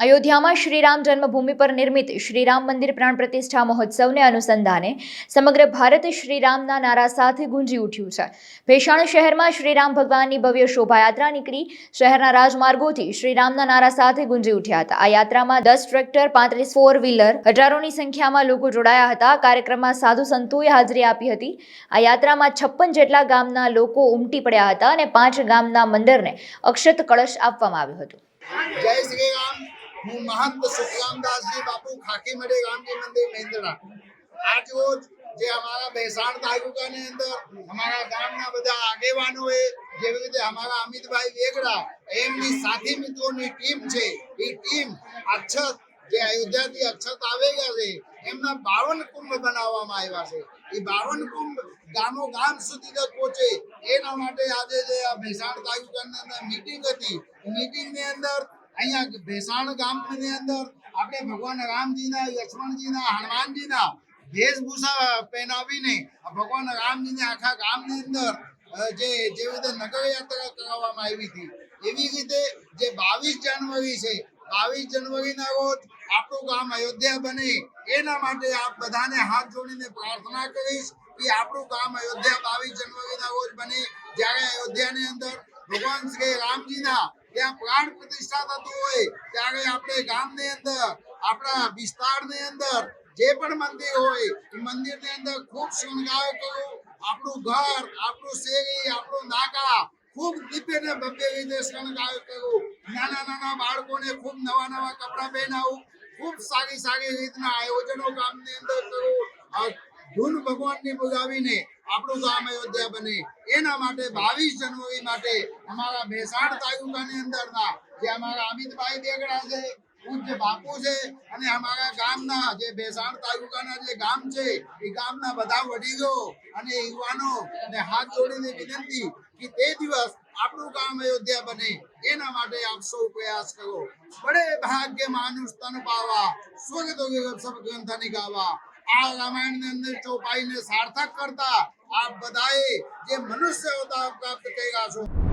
અયોધ્યામાં શ્રીરામ જન્મભૂમિ પર નિર્મિત શ્રીરામ મંદિર પ્રાણ પ્રતિષ્ઠા મહોત્સવને અનુસંધાને સમગ્ર ભારત શ્રીરામના નારા સાથે ગુંજી ઉઠ્યું છે. ભેસાણ શહેરમાં શ્રીરામ ભગવાનની ભવ્ય શોભાયાત્રા નીકળી. શહેરના રાજમાર્ગોથી શ્રીરામના નારા સાથે ગુંજી ઉઠ્યા હતા. આ યાત્રામાં દસ ટ્રેક્ટર, પાંત્રીસ ફોર વ્હીલર હજારોની સંખ્યામાં લોકો જોડાયા હતા. કાર્યક્રમમાં સાધુ સંતોએ હાજરી આપી હતી. આ યાત્રામાં છપ્પન જેટલા ગામના લોકો ઉમટી પડ્યા હતા અને પાંચ ગામના મંદિરને અક્ષત કળશ આપવામાં આવ્યું હતું. જય શ્રી હું મહંત સુખરામદાસજી બાપુ ખાકીમડી રામજી મંદિર મેંદડા. આજ રોજ જે અમારા ભેસાણ તાલુકાની અંદર અમારા ગામના બધા આગેવાનોએ જેવી રીતે અમારા અમિતભાઈ વેગડા, એમની સાથી મિત્રોની ટીમ છે, એ ટીમ અક્ષત, જે અયોધ્યાથી અક્ષત આવેલા છે, એમના બાવન કુંભ બનાવવામાં આવ્યા છે. એ બાવન કુંભ ગામો ગામ સુધી તક પહોંચે. એના માટે આજે જે આ ભેસાણ તાલુકાની અંદર મીટિંગ હતી મીટિંગની અંદર અહીંયા ભેસાણ ગામની અંદર આપણે ભગવાન રામજીના, લક્ષ્મણજીના, હનુમાનજીના વેશભૂષા પહેરાવીને ભગવાન રામજીને આખા ગામની અંદર જે જેવી રીતે નગરયાત્રા કરાવવામાં આવી હતી, એવી રીતે જે બાવીસ જાન્યુઆરી છે, બાવીસ જાન્યુઆરીના રોજ આપણું ગામ અયોધ્યા બને. એના માટે આપ બધાને હાથ જોડીને પ્રાર્થના કરીશ કે આપણું ગામ અયોધ્યા બાવીસ જાન્યુઆરીના રોજ બને. જ્યારે અયોધ્યાની અંદર ભગવાન શ્રી રામજીના ત્યાં પ્રાણ પ્રતિષ્ઠા થતું હોય, ત્યારે આપણે ગામની અંદર, આપણા વિસ્તારની અંદર જે પણ મંદિર હોય, એ મંદિરની અંદર ખૂબ શૃંગાર કરો આપણું ઘર, આપણું શેરી, આપણું નાકા ખૂબ દિવ્ય ને ભવ્ય રીતે શણગાર કરો નાના નાના બાળકોને ખૂબ નવા નવા કપડાં પહેરાવું, ખૂબ સારી સારી રીતના આયોજનો ગામની અંદર કરો આ ધૂન ભગવાનની બોલાવીને આપણું ગામ અયોધ્યા બને. એના માટે બાવીસ જાન્યુઆરી માટે અમારા મહેસાણ તાલુકાની અંદરના જે અમારા અમિતભાઈ બેગડા છે, પૂજ્ય બાપુ છે અને અમારા ગામના જે ભેસાણ તાલુકાના જે ગામ છે, એ ગામના બધા વડીલો અને યુવાનો ને હાથ જોડીને વિનંતી કે તે દિવસ આપણું ગામ અયોધ્યા બને. એના માટે આપ સૌ પ્રયાસ કરો. બડે ભાગ્ય માનુષ તન પાવા, સ્વર્ગ સબ ગ્રંથ નિગાવા આ રામાયણની અંદર ચોપાઈને સાર્થક કરતા આપ બધાએ જે મનુષ્ય અવતાર પ્રાપ્ત કર્યા છો.